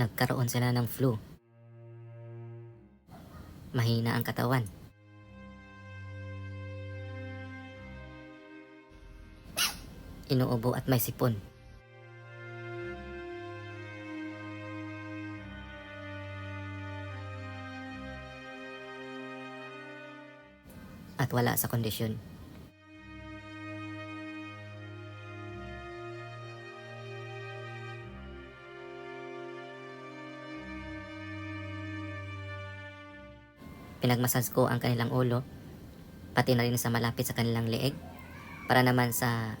Nagkaroon sila ng flu. Mahina ang katawan. Inuubo at may sipon. At wala sa kondisyon. Pinagmasas ko ang kanilang ulo, pati na rin sa malapit sa kanilang leeg, para naman sa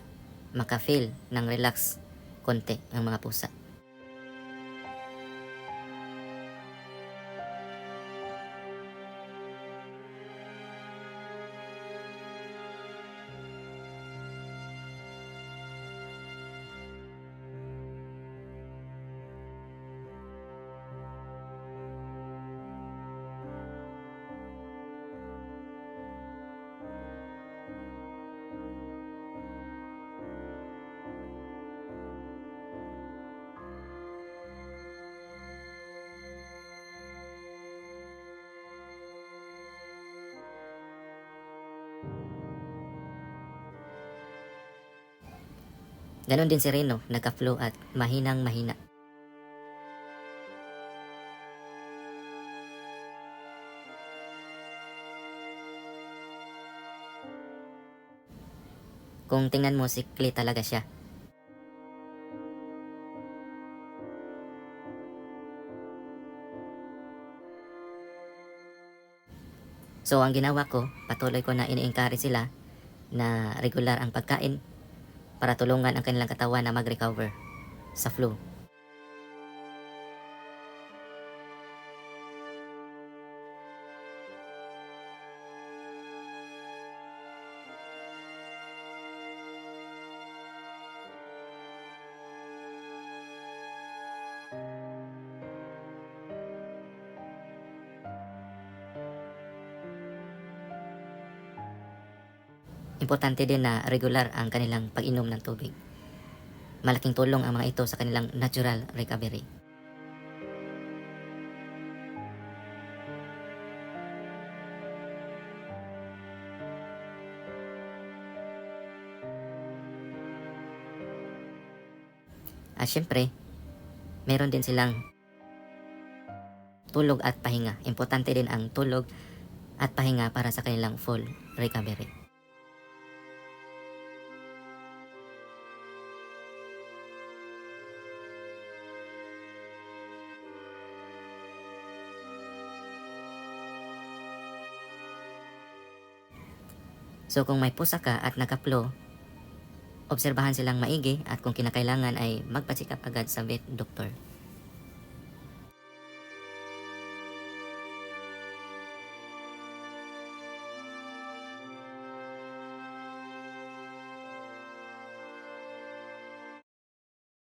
makafeel ng relax konti ang mga pusa. Ganon din si Reno, nagka-flu at mahinang mahina. Kung tingnan mo, sikli talaga siya. So, ang ginawa ko, patuloy ko na ini-encourage sila na regular ang pagkain para tulungan ang kanilang katawan na mag-recover sa flu. Importante din na regular ang kanilang pag-inom ng tubig. Malaking tulong ang mga ito sa kanilang natural recovery. At syempre, meron din silang tulog at pahinga. Importante din ang tulog at pahinga para sa kanilang full recovery. So kung may pusa ka at nakaplo, obserbahan silang maigi at kung kinakailangan ay magpa-check agad sa vet doctor.